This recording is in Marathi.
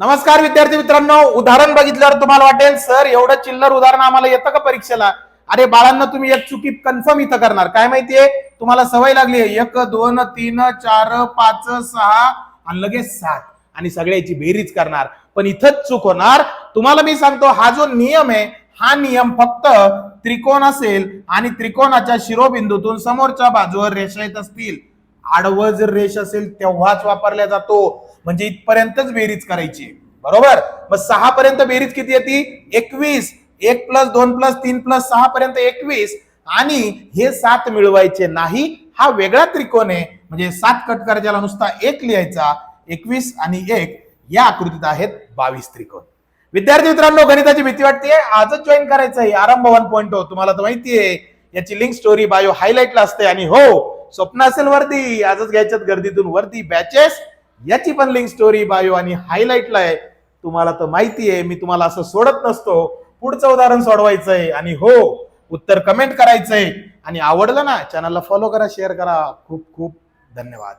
नमस्कार विद्यार्थी मित्रांनो. उदाहरण बघितल्यावर तुम्हाला वाटेल सर एवढं चिल्लर उदाहरण आम्हाला येतं का परीक्षेला? अरे बाळांना तुम्ही एक चुकी कन्फर्म इथं करणार. काय माहितीये? तुम्हाला सवय लागली आहे. एक दोन तीन चार पाच सहा आणि लगेच सात. आणि सगळ्याची बेरीज करणार. पण इथंच चूक होणार. तुम्हाला मी सांगतो हा जो नियम आहे हा नियम फक्त त्रिकोण असेल आणि त्रिकोणाच्या शिरोबिंदूतून समोरच्या बाजूवर रेषा येत असतील. आडवं जर रेष असेल तेव्हाच वापरला जातो. म्हणजे इथपर्यंतच बेरीज करायची. बरोबर? मग सहा पर्यंत बेरीज किती येते? एकवीस. एक प्लस दोन प्लस तीन प्लस सहा पर्यंत एकवीस. आणि हे सात मिळवायचे नाही हा वेगळा त्रिकोण आहे. म्हणजे सात कट करायला नुसता एक लिहायचा. एकवीस आणि एक या आकृतीत आहेत बावीस त्रिकोण. विद्यार्थी मित्रांनो गणिताची भीती वाटते आजच जॉईन करायचं आहे आरंभ वन पॉईंट हो तुम्हाला तर माहितीये. याची लिंक स्टोरी बायो हायलाइटला असते. आणि हो स्वप्न असेल वरती आजच घ्यायच्यात गर्दीतून वरती बॅचेस याची पण लिंक स्टोरी बायो आणि हायलाइटला आहे. तुम्हाला तर माहिती आहे मी तुम्हाला असं सोडत नसतो. पुढचं उदाहरण सोडवायचं आहे आणि हो उत्तर कमेंट करायचंय. आणि आवडलं ना चॅनलला फॉलो करा शेअर करा. खूप खूप धन्यवाद.